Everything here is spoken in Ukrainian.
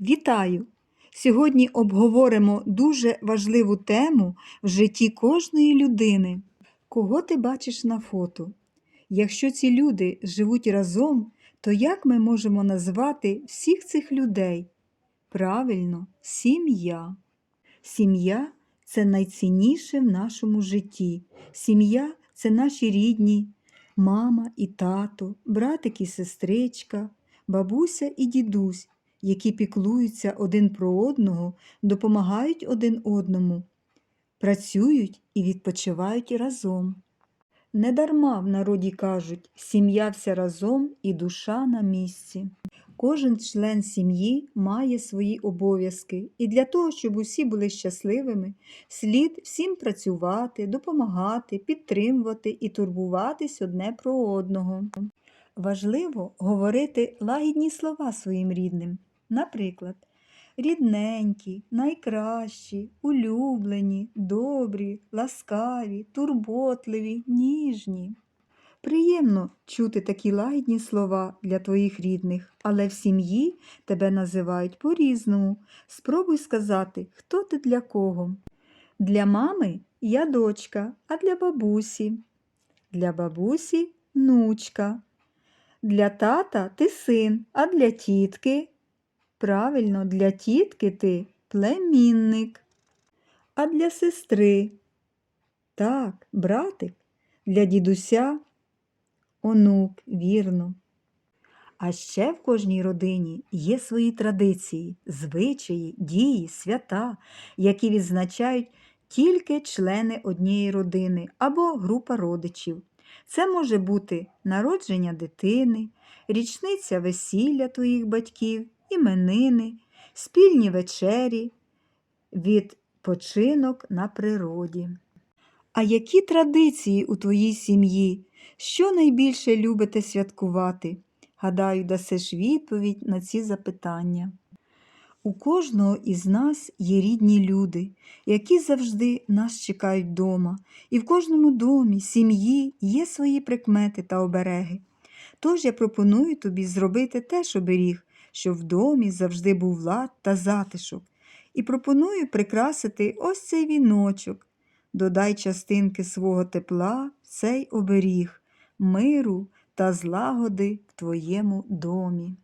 Вітаю! Сьогодні обговоримо дуже важливу тему в житті кожної людини. Кого ти бачиш на фото? Якщо ці люди живуть разом, то як ми можемо назвати всіх цих людей? Правильно, сім'я. Сім'я це найцінніше в нашому житті. Сім'я це наші рідні, мама і тато, братик і сестричка, бабуся і дідусь, які піклуються один про одного, допомагають один одному, працюють і відпочивають разом. Недарма в народі кажуть, сім'я вся разом і душа на місці. Кожен член сім'ї має свої обов'язки, і для того, щоб усі були щасливими, слід всім працювати, допомагати, підтримувати і турбуватись одне про одного. Важливо говорити лагідні слова своїм рідним. Наприклад, рідненькі, найкращі, улюблені, добрі, ласкаві, турботливі, ніжні. Приємно чути такі лагідні слова для твоїх рідних, але в сім'ї тебе називають по-різному. Спробуй сказати, хто ти для кого. Для мами я дочка, а для бабусі. Для бабусі внучка. Для тата ти син, а для тітки. Правильно, для тітки ти племінник. А для сестри. Так, братик, для дідуся онук, вірно. А ще в кожній родині є свої традиції, звичаї, дії, свята, які відзначають тільки члени однієї родини або група родичів. Це може бути народження дитини, річниця весілля твоїх батьків, іменини, спільні вечері, відпочинок на природі. А які традиції у твоїй сім'ї? Що найбільше любите святкувати? Гадаю, дасиш відповідь на ці запитання. У кожного із нас є рідні люди, які завжди нас чекають вдома, і в кожному домі, сім'ї є свої прикмети та обереги. Тож я пропоную тобі зробити теж оберіг, щоб в домі завжди був лад та затишок, і пропоную прикрасити ось цей віночок. Додай частинки свого тепла в цей оберіг, миру та злагоди в твоєму домі.